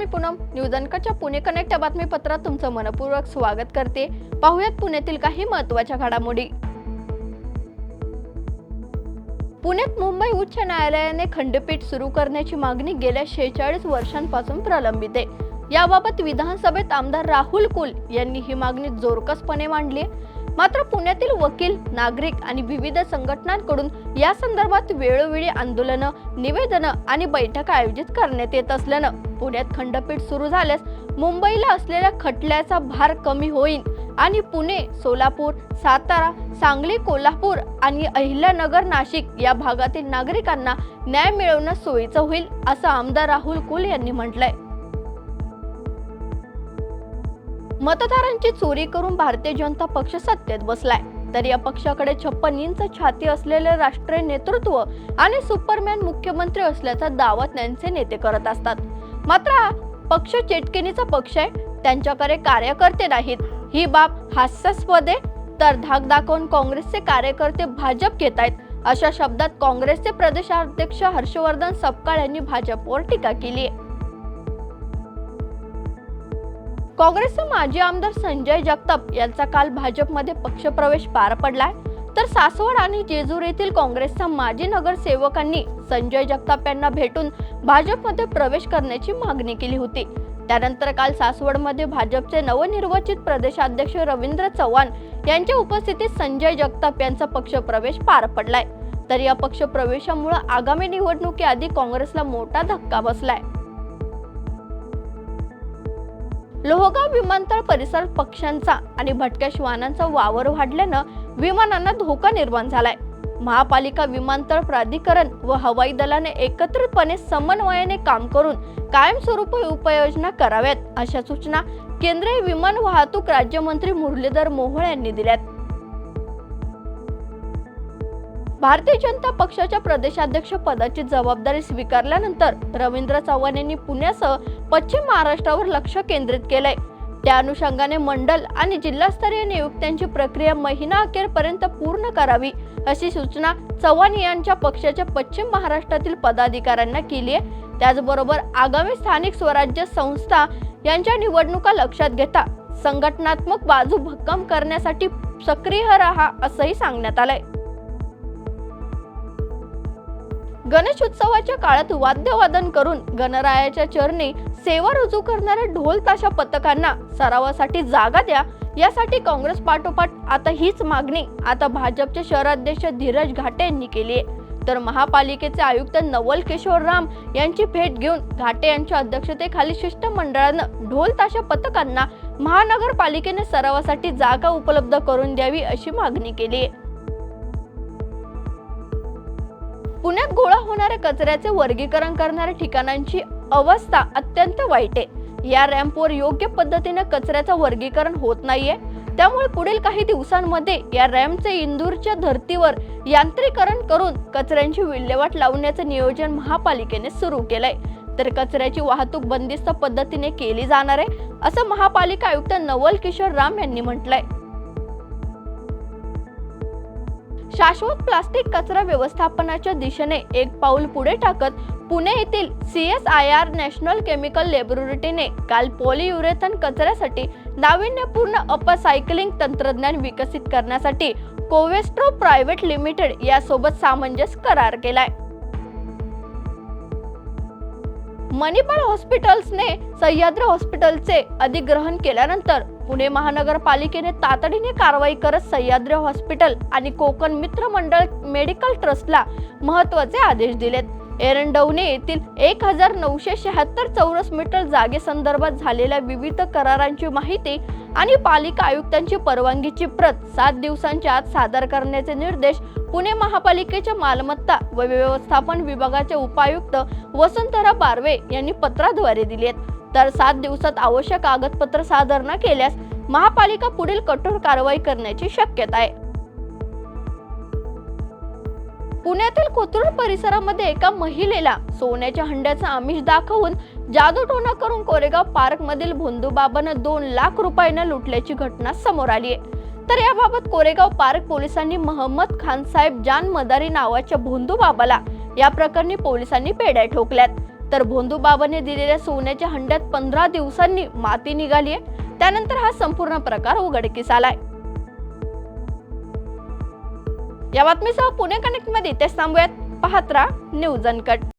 मी Poonam. News अंकाच्या Pune connect या बातमीपत्रात तुमचं मनपूर्वक स्वागत करते. पाहुयात पुण्यातील काही महत्त्वाच्या घडामोडी. पुण्यात मुंबई उच्च न्यायालयाने खंडपीठ सुरू करण्याची मागणी गेल्या शेहेचाळीस वर्षांपासून प्रलंबित आहे. याबाबत विधानसभेत आमदार राहुल कुल यांनी ही मागणी जोरकसपणे मांडली मात्र पुण्यातील वकील नागरिक आणि विविध संघटनांकडून या संदर्भात वेळोवेळी आंदोलनं निवेदनं आणि बैठका आयोजित करण्यात येत असल्यानं पुण्यात खंडपीठ सुरू झाल्यास मुंबईला असलेल्या खटल्याचा भार कमी होईल आणि पुणे सोलापूर सातारा सांगली कोल्हापूर आणि अहिल्यानगर नाशिक या भागातील नागरिकांना न्याय मिळवणं सोयीचं होईल असं आमदार राहुल कुल यांनी म्हटलंय. मतदारांची चोरी करून भारतीय जनता पक्ष सत्तेत बसलाय. तर या पक्षाकडे छप्पन इंच छाती असलेले राष्ट्रीय नेतृत्व आणि सुपरमॅन मुख्यमंत्री असल्याचा दावा त्यांचे नेते करत असतात. मात्र पक्ष चेटकिनीचा पक्ष आहे. त्यांच्याकडे कार्यकर्ते नाहीत. ही बाब हास्यास्पद. आहे तर धाक दाखवून काँग्रेसचे कार्यकर्ते भाजप घेत आहेत अशा शब्दात काँग्रेसचे प्रदेशाध्यक्ष हर्षवर्धन सपकाळ यांनी भाजपवर टीका केली आहे काँग्रेसचे माजी आमदार संजय जगताप यांचा काल भाजपमध्ये पक्षप्रवेश पार पडलाय. तर सासवड आणि जेजूर येथील काँग्रेसच्या माजी नगरसेवकांनी संजय जगताप यांना भेटून भाजपमध्ये प्रवेश करण्याची मागणी केली होती. त्यानंतर काल सासवडमध्ये भाजपचे नवनिर्वाचित प्रदेशाध्यक्ष रवींद्र चव्हाण यांच्या उपस्थितीत संजय जगताप यांचा पक्षप्रवेश पार पडलाय. तर या पक्षप्रवेशामुळे आगामी निवडणुकीआधी काँग्रेसला मोठा धक्का बसलाय. लोहगाव विमानतळ परिसर पक्ष्यांचा आणि भटक्या श्वानांचा वावर वाढल्यानं विमानांना धोका निर्माण झालाय. महापालिका विमानतळ प्राधिकरण व हवाई दलाने एकत्रितपणे समन्वयाने काम करून कायमस्वरूपी उपाययोजना कराव्यात अशा सूचना केंद्रीय विमान वाहतूक राज्यमंत्री मुरलीधर मोहोळ यांनी दिल्यात. भारतीय जनता पक्षाच्या प्रदेशाध्यक्ष पदाची जबाबदारी स्वीकारल्यानंतर रवींद्र चव्हाण यांनी पुण्यासह पश्चिम महाराष्ट्रावर लक्ष केंद्रित केलंय. त्या अनुषंगाने मंडल आणि जिल्हास्तरीय नियुक्त्यांची प्रक्रिया महिना अखेरपर्यंत पूर्ण करावी अशी सूचना चव्हाण यांच्या पक्षाच्या पश्चिम महाराष्ट्रातील पदाधिकाऱ्यांना केली आहे. त्याचबरोबर आगामी स्थानिक स्वराज्य संस्था यांच्या निवडणुका लक्षात घेता संघटनात्मक बाजू भक्कम करण्यासाठी सक्रिय राहा असंही सांगण्यात आलंय. गणेश उत्सवाच्या काळात वाद्यवादन करून गणरायाच्या चरणी सेवा रुजू करणाऱ्या ढोल ताशा पथकांना सरावासाठी जागा द्या. यासाठी काँग्रेस पाठोपाठ आता हीच मागणी आता भाजपचे शहराध्यक्ष धीरज घाटे यांनी केली आहे. तर महापालिकेचे आयुक्त नवल किशोर राम यांची भेट घेऊन घाटे यांच्या अध्यक्षतेखाली शिष्टमंडळानं ढोल ताशा पथकांना महानगरपालिकेने सरावासाठी जागा उपलब्ध करून द्यावी अशी मागणी केली आहे. पुण्यात गोळा होणाऱ्या कचऱ्याचे वर्गीकरण करणाऱ्या ठिकाणांची अवस्था अत्यंत वाईट आहे. या रॅम्पवर योग्य पद्धतीने कचऱ्याचं वर्गीकरण होत नाहीये. त्यामुळे पुढील काही दिवसांमध्ये या रॅम्पचे इंदूरच्या धर्तीवर यांत्रिकरण करून कचऱ्यांची विल्हेवाट लावण्याचं नियोजन महापालिकेने सुरू केलंय. तर कचऱ्याची वाहतूक बंदिस्त पद्धतीने केली जाणार आहे असं महापालिका आयुक्त नवल किशोर राम यांनी म्हटलंय. शाश्वत प्लास्टिक कचरा व्यवस्थापनाच्या दिशेने एक पाऊल पुढे टाकत पुणे येथील C S I R national chemical लॅबोरेटरीने काल पॉलियुरेथन कचऱ्यासाठी नाविन्यपूर्ण अपसायकलिंग तंत्रज्ञान विकसित करण्यासाठी कोवेस्ट्रो प्रायव्हेट लिमिटेड यासोबत सामंजस्य करार केलाय. मणिपाल हॉस्पिटल्सने सह्याद्री हॉस्पिटलचे अधिग्रहण केल्यानंतर पुणे महानगरपालिकेने तातडीने कारवाई करत सह्याद्री हॉस्पिटल आणि कोकण मित्र मंडळ मेडिकल ट्रस्टला महत्त्वाचे आदेश दिलेत. एरंडवणे येथील एक हजार नऊशे शहात्तर चौरस मीटर जागेसंदर्भात झालेल्या विविध करारांची माहिती आणि पालिका आयुक्तांची परवानगीची प्रत सात दिवसांच्या आत सादर करण्याचे निर्देश पुणे महापालिकेच्या मालमत्ता व व्यवस्थापन विभागाचे उपायुक्त वसंतरा बारवे यांनी पत्राद्वारे दिले आहेत तर सात दिवसात आवश्यक कागदपत्र सादर न केल्यास महापालिका पुढील कठोर कारवाई करण्याची शक्यता आहे. पुण्यातील कोथरूड परिसरामध्ये एका महिलेला सोन्याच्या हंड्याचं आमिष दाखवून जादूटोणा करून कोरेगाव पार्क मधील भोंदूबाबानं दोन लाख रुपयांना लुटल्याची घटना समोर आली आहे. तर याबाबत कोरेगाव पार्क पोलिसांनी महम्मद खान साहेब जान मदारी नावाच्या भोंदूबाबाला या प्रकरणी पोलिसांनी पेड्या ठोकल्यात. तर भोंदूबाबाने दिलेल्या सोन्याच्या हंड्यात पंधरा दिवसांनी माती निघालीय. त्यानंतर हा संपूर्ण प्रकार उघडकीस आलाय. या बातमीसह पुणे कनेक्टमध्ये इथेच थांबूयात. पाहत राहा न्यूज अनकट